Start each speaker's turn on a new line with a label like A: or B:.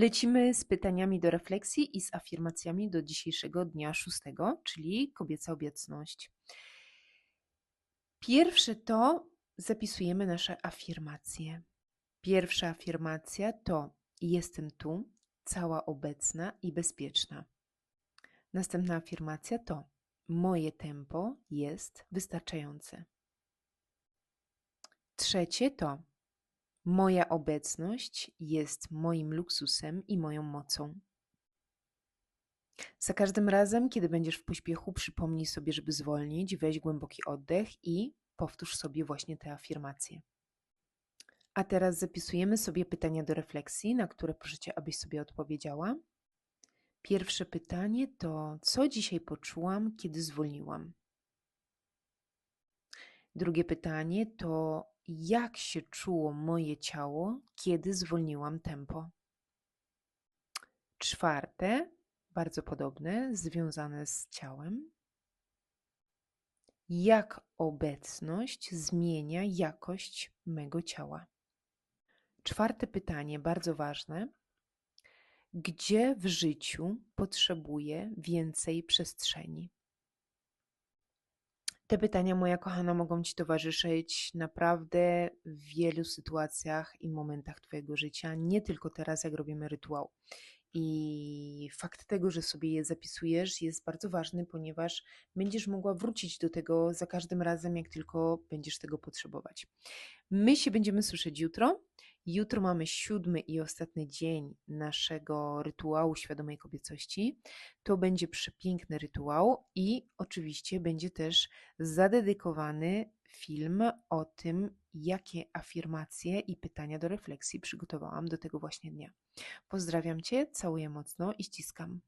A: Lecimy z pytaniami do refleksji i z afirmacjami do dzisiejszego dnia szóstego, czyli kobieca obecność. Pierwsze to zapisujemy nasze afirmacje. Pierwsza afirmacja to jestem tu, cała obecna i bezpieczna. Następna afirmacja to moje tempo jest wystarczające. Trzecie to moja obecność jest moim luksusem i moją mocą. Za każdym razem, kiedy będziesz w pośpiechu, przypomnij sobie, żeby zwolnić, weź głęboki oddech i powtórz sobie właśnie te afirmacje. A teraz zapisujemy sobie pytania do refleksji, na które proszę Cię, abyś sobie odpowiedziała. Pierwsze pytanie to: co dzisiaj poczułam, kiedy zwolniłam? Drugie pytanie to: jak się czuło moje ciało, kiedy zwolniłam tempo? Czwarte, bardzo podobne, związane z ciałem. Jak obecność zmienia jakość mego ciała? Czwarte pytanie, bardzo ważne. Gdzie w życiu potrzebuję więcej przestrzeni? Te pytania, moja kochana, mogą Ci towarzyszyć naprawdę w wielu sytuacjach i momentach Twojego życia, nie tylko teraz, jak robimy rytuał. I fakt tego, że sobie je zapisujesz, jest bardzo ważny, ponieważ będziesz mogła wrócić do tego za każdym razem, jak tylko będziesz tego potrzebować. My się będziemy słyszeć jutro. Jutro mamy siódmy i ostatni dzień naszego rytuału świadomej kobiecości. To będzie przepiękny rytuał i oczywiście będzie też zadedykowany film o tym, jakie afirmacje i pytania do refleksji przygotowałam do tego właśnie dnia. Pozdrawiam Cię, całuję mocno i ściskam.